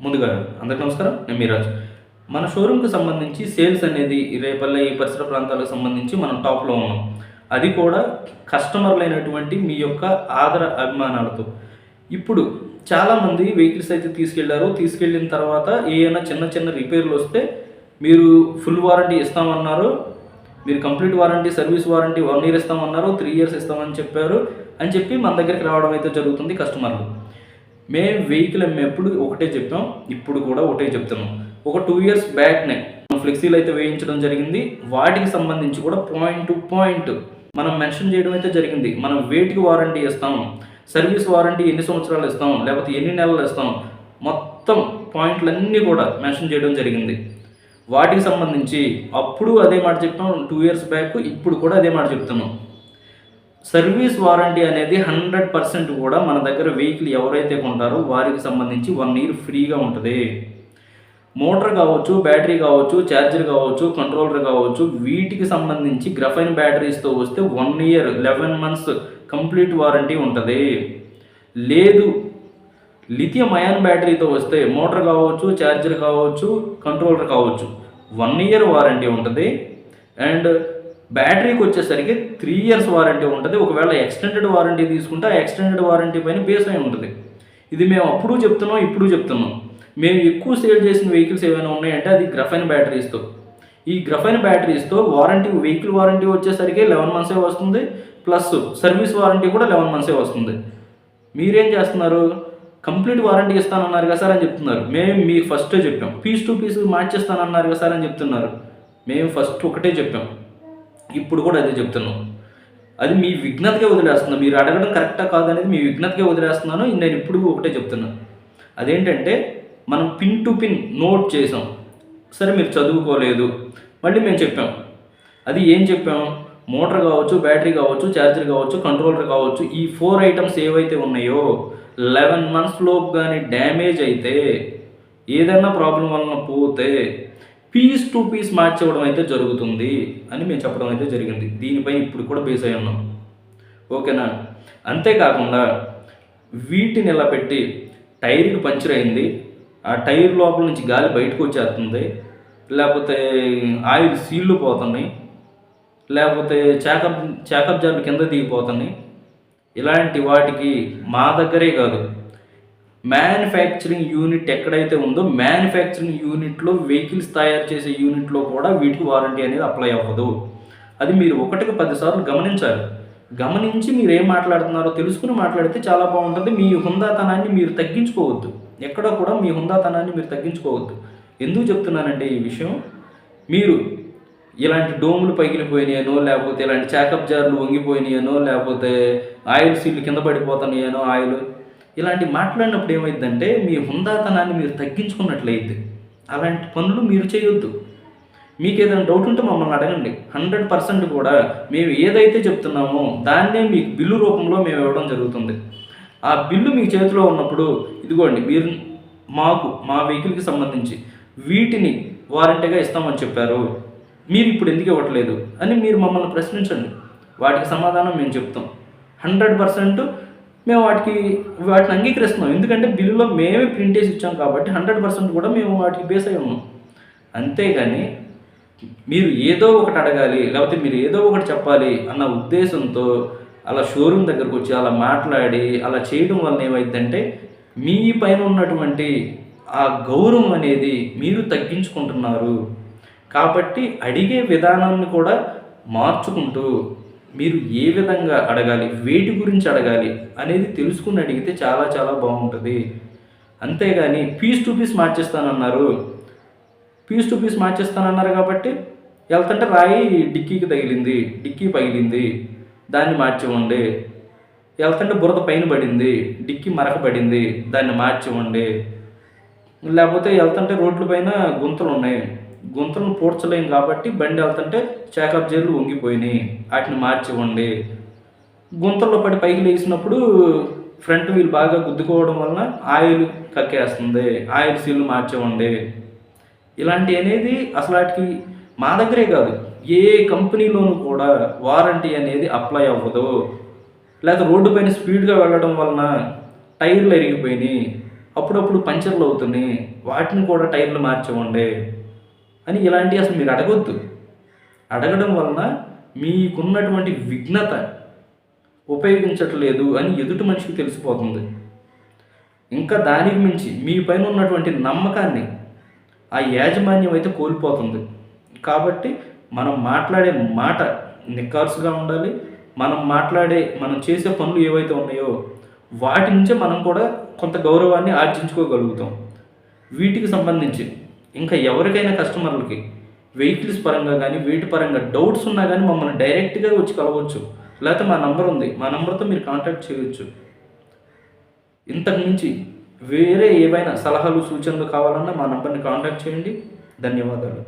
ముందుగా అందరికీ నమస్కారం. నేను మీరాజ్ మన షోరూమ్కి సంబంధించి సేల్స్ అనేది ఈ రేపల్లె ఈ పరిసర ప్రాంతాలకు సంబంధించి మనం టాప్లో ఉన్నాం. అది కూడా కస్టమర్లైనటువంటి మీ యొక్క ఆదర అభిమానాలతో. ఇప్పుడు చాలామంది వెహికల్స్ అయితే తీసుకెళ్ళారు. తీసుకెళ్ళిన తర్వాత ఏమైనా చిన్న చిన్న రిపేర్లు వస్తే మీరు ఫుల్ వారంటీ ఇస్తామన్నారు. మీరు complete warranty service warranty one year ఇస్తామన్నారు. త్రీ ఇయర్స్ ఇస్తామని చెప్పారు. అని చెప్పి మన దగ్గరికి రావడం అయితే జరుగుతుంది కస్టమర్లు. మేము వెహికల్ ఎప్పుడు ఒకటే చెప్పాం ఇప్పుడు కూడా ఒకటే చెప్తున్నాం. ఒక టూ ఇయర్స్ బ్యాక్నే ఫ్లెక్సీలు అయితే వేయించడం జరిగింది. వాటికి సంబంధించి కూడా పాయింట్ టు పాయింట్ మనం మెన్షన్ చేయడం అయితే జరిగింది. మనం వేటికి వారంటీ ఇస్తాం సర్వీస్ వారంటీ ఎన్ని సంవత్సరాలు ఇస్తాం లేకపోతే ఎన్ని నెలలు ఇస్తాం మొత్తం పాయింట్లన్నీ కూడా మెన్షన్ చేయడం జరిగింది. వాటికి సంబంధించి అప్పుడు అదే మాట చెప్తాం టూ ఇయర్స్ బ్యాక్ ఇప్పుడు కూడా అదే మాట చెప్తున్నాం. సర్వీస్ వారంటీ అనేది హండ్రెడ్ పర్సెంట్ కూడా మన దగ్గర వెహికల్ ఎవరైతే కొంటారో వారికి సంబంధించి వన్ ఇయర్ ఫ్రీగా ఉంటుంది. మోటార్ కావచ్చు బ్యాటరీ కావచ్చు ఛార్జర్ కావచ్చు కంట్రోలర్ కావచ్చు వీటికి సంబంధించి గ్రఫైన్ బ్యాటరీస్తో వస్తే one year eleven months complete warranty ఉంటుంది. లేదు లిథియం అయాన్ బ్యాటరీతో వస్తే మోటార్ కావచ్చు ఛార్జర్ కావచ్చు కంట్రోలర్ కావచ్చు వన్ ఇయర్ వారంటీ ఉంటుంది. అండ్ బ్యాటరీకి వచ్చేసరికి త్రీ ఇయర్స్ వారంటీ ఉంటుంది. ఒకవేళ ఎక్స్టెండెడ్ వారంటీ తీసుకుంటే ఆ ఎక్స్టెండెడ్ వారంటీ పైన బేస్ అయి ఉంటుంది. ఇది మేము అప్పుడు చెప్తున్నాం ఇప్పుడు చెప్తున్నాం. మేము ఎక్కువ సేల్ చేసిన వెహికల్స్ ఏమైనా ఉన్నాయంటే అది గ్రఫైన్ బ్యాటరీస్తో ఈ గ్రఫైన్ బ్యాటరీస్తో వారంటీ వెహికల్ వారంటీ వచ్చేసరికి లెవెన్ మంత్సే వస్తుంది. ప్లస్ సర్వీస్ వారంటీ కూడా లెవెన్ మంత్సే వస్తుంది. మీరేం చేస్తున్నారు? కంప్లీట్ వారంటీ ఇస్తానన్నారు కదా సార్ అని చెప్తున్నారు. మేము మీకు ఫస్టే చెప్పాం. పీస్ టు పీస్ మార్చేస్తానన్నారు కదా సార్ అని చెప్తున్నారు. మేము ఫస్ట్ ఒకటే చెప్పాం. ఇప్పుడు కూడా అదే చెప్తున్నాను అది మీ విఘ్నతకే వదిలేస్తున్నాను మీరు అడగడం కరెక్టా కాదనేది మీ విజ్ఞతకే వదిలేస్తున్నాను. నేను ఇప్పుడు ఒకటే చెప్తున్నాను అదేంటంటే మనం పిన్ టు పిన్ నోట్ చేసాం. సరే మీరు చదువుకోలేదు. మళ్ళీ మేము చెప్పాం. అది ఏం చెప్పాం? మోటార్ కావచ్చు బ్యాటరీ కావచ్చు ఛార్జర్ కావచ్చు కంట్రోలర్ కావచ్చు ఈ ఫోర్ ఐటమ్స్ ఏవైతే ఉన్నాయో లెవెన్ మంత్స్ లోపు కానీ డ్యామేజ్ అయితే ఏదైనా ప్రాబ్లం వలన పోతే పీస్ టు పీస్ మార్చేవడం అయితే జరుగుతుంది అని మేము చెప్పడం అయితే జరిగింది. దీనిపై ఇప్పుడు కూడా బేస్ అయి ఉన్నాం. ఓకేనా అంతేకాకుండా వీటిని నిలబెట్టి టైర్కి పంచర్ అయింది. ఆ టైర్ లోపల నుంచి గాలి బయటకు వచ్చేస్తుంది. లేకపోతే ఆయిల్ సీళ్ళు పోతున్నాయి. లేకపోతే చేకప్ చేకప్ జార్లు కింద దిగిపోతున్నాయి. ఇలాంటి వాటికి మా దగ్గరే కాదు. మ్యానుఫ్యాక్చరింగ్ యూనిట్ ఎక్కడైతే ఉందో మ్యానుఫ్యాక్చరింగ్ యూనిట్లో వెహికల్స్ తయారు చేసే యూనిట్లో కూడా వీటికి వారంటీ అనేది అప్లై అవ్వదు. అది మీరు ఒకటికి పదిసార్లు గమనించాలి. గమనించి మీరు ఏం మాట్లాడుతున్నారో తెలుసుకుని మాట్లాడితే చాలా బాగుంటుంది. మీ హుందాతనాన్ని మీరు తగ్గించుకోవద్దు. ఎక్కడ కూడా మీ హుందాతనాన్ని మీరు తగ్గించుకోవద్దు. ఎందుకు చెప్తున్నానంటే ఈ విషయం? మీరు ఇలాంటి డోములు పగిలిపోయినాయనో లేకపోతే ఇలాంటి చాకప్ జార్లు వంగిపోయినాయనో లేకపోతే ఆయిల్ సీట్లు కింద పడిపోతున్నాయనో ఆయిల్ ఇలాంటి మాట్లాడినప్పుడు ఏమైందంటే మీ హుందాతనాన్ని మీరు తగ్గించుకున్నట్లయిద్ది. అలాంటి పనులు మీరు చేయొద్దు. మీకు ఏదైనా డౌట్ ఉంటే మమ్మల్ని అడగండి. హండ్రెడ్ పర్సెంట్ కూడా మేము ఏదైతే చెప్తున్నామో దాన్నే మీకు బిల్లు రూపంలో మేము ఇవ్వడం జరుగుతుంది. ఆ బిల్లు మీ చేతిలో ఉన్నప్పుడు ఇదిగోండి మీరు మాకు మా వెహికల్కి సంబంధించి వీటిని వారంటీగా ఇస్తామని చెప్పారు. మీరు ఇప్పుడు ఎందుకు ఇవ్వట్లేదు? అని మీరు మమ్మల్ని ప్రశ్నించండి. వాటికి సమాధానం మేము చెప్తాం. హండ్రెడ్ పర్సెంట్ మేము వాటికి వాటిని అంగీకరిస్తున్నాం. ఎందుకంటే బిల్లులో మేమే ప్రింట్ చేసి ఇచ్చాం కాబట్టి హండ్రెడ్ పర్సెంట్ కూడా మేము వాటికి బేస్ అయి ఉన్నాం. అంతేగాని మీరు ఏదో ఒకటి అడగాలి లేకపోతే మీరు ఏదో ఒకటి చెప్పాలి అన్న ఉద్దేశంతో అలా షోరూమ్ దగ్గరకు వచ్చి అలా మాట్లాడి అలా చేయడం వల్ల ఏమైందంటే మీ పైన ఉన్నటువంటి ఆ గౌరవం అనేది మీరు తగ్గించుకుంటున్నారు. కాబట్టి అడిగే విధానాన్ని కూడా మార్చుకుంటూ మీరు ఏ విధంగా అడగాలి వేటి గురించి అడగాలి అనేది తెలుసుకుని అడిగితే చాలా చాలా బాగుంటుంది. అంతేగాని పీస్ టు పీస్ మార్చేస్తానన్నారు. పీస్ టు పీస్ మార్చేస్తానన్నారు కాబట్టి వెళ్తుంటే రాయి డిక్కీకి తగిలింది డిక్కీ పగిలింది దాన్ని మార్చివ్వండి. వెళ్తుంటే బురద పైన పడింది డిక్కీ మరక పడింది దాన్ని మార్చివ్వండి. లేకపోతే వెళ్తుంటే రోడ్ల పైన గుంతలు ఉన్నాయి గుంతలను పూడ్చలేం కాబట్టి బండి వెళ్తుంటే చేకప్ జైలు వంగిపోయినాయి. వాటిని మార్చివ్వండి. గుంతల్లో పడి పైకి లేచినప్పుడు ఫ్రంట్ వీల్ బాగా గుద్దుకోవడం వలన ఆయిల్ కక్కేస్తుంది. ఆయిల్ సీల్ మార్చివ్వండి. ఇలాంటి అనేది అసలు వాటికి మా దగ్గరే కాదు. ఏ కంపెనీలోనూ కూడా వారంటీ అనేది అప్లై అవ్వదు. లేదా రోడ్డు పైన స్పీడ్గా వెళ్ళడం వలన టైర్లు ఎరిగిపోయినాయి. అప్పుడప్పుడు పంచర్లు అవుతున్నాయి. వాటిని కూడా టైర్లు మార్చివ్వండి. అని ఇలాంటివి అసలు మీరు అడగొద్దు. అడగడం వలన మీకున్నటువంటి విఘ్నత ఉపయోగించట్లేదు అని ఎదుటి మనిషికి తెలిసిపోతుంది. ఇంకా దానికి మించి మీ పైన ఉన్నటువంటి నమ్మకాన్ని ఆ యాజమాన్యం అయితే కోల్పోతుంది. కాబట్టి మనం మాట్లాడే మాట నిక్కార్సుగా ఉండాలి. మనం మాట్లాడే మనం చేసే పనులు ఏవైతే ఉన్నాయో వాటి నుంచే మనం కూడా కొంత గౌరవాన్ని ఆర్జించుకోగలుగుతాం. వీటికి సంబంధించి ఇంకా ఎవరికైనా కస్టమర్లకి వెహికల్స్ పరంగా కానీ వీటి పరంగా డౌట్స్ ఉన్నా కానీ మమ్మల్ని డైరెక్ట్గా వచ్చి కలవచ్చు. లేకపోతే మా నంబర్ ఉంది. మా నంబర్తో మీరు కాంటాక్ట్ చేయవచ్చు ఇంతకు మించి వేరే ఏవైనా సలహాలు సూచనలు కావాలన్నా మా నంబర్ని కాంటాక్ట్ చేయండి. ధన్యవాదాలు.